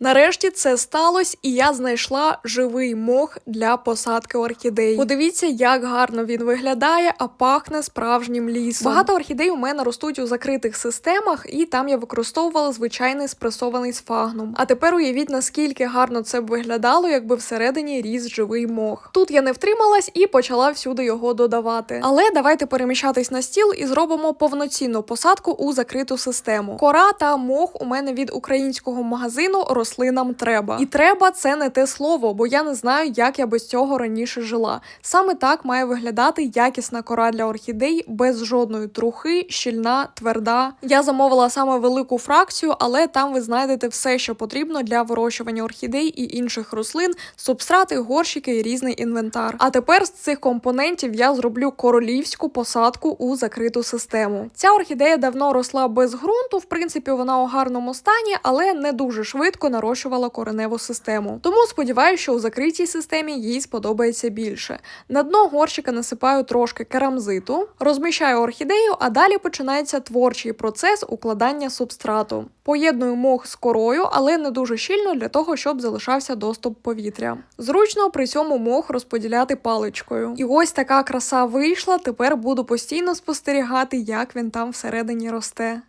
Нарешті це сталося, і я знайшла живий мох для посадки орхідей. Подивіться, як гарно він виглядає, а пахне справжнім лісом. Багато орхідей у мене ростуть у закритих системах, і там я використовувала звичайний спресований сфагнум. А тепер уявіть, наскільки гарно це б виглядало, якби всередині ріс живий мох. Тут я не втрималась і почала всюди його додавати. Але давайте переміщатись на стіл і зробимо повноцінну посадку у закриту систему. Кора та мох у мене від українського магазину рослинам треба. І треба це не те слово, бо я не знаю, як я без цього раніше жила. Саме так має виглядати якісна кора для орхідей без жодної трухи, щільна, тверда. Я замовила саме велику фракцію, але там ви знайдете все, що потрібно для вирощування орхідей і інших рослин, субстрати, горщики і різний інвентар. А тепер з цих компонентів я зроблю королівську посадку у закриту систему. Ця орхідея давно росла без ґрунту. В принципі, вона у гарному стані, але не дуже швидко нарощувала кореневу систему. Тому сподіваюся, що у закритій системі їй сподобається більше. На дно горщика насипаю трошки керамзиту, розміщаю орхідею, а далі починається творчий процес укладання субстрату. Поєдную мох з корою, але не дуже щільно для того, щоб залишався доступ повітря. Зручно при цьому мох розподіляти паличкою. І ось така краса вийшла. Тепер буду постійно спостерігати, як він там всередині росте.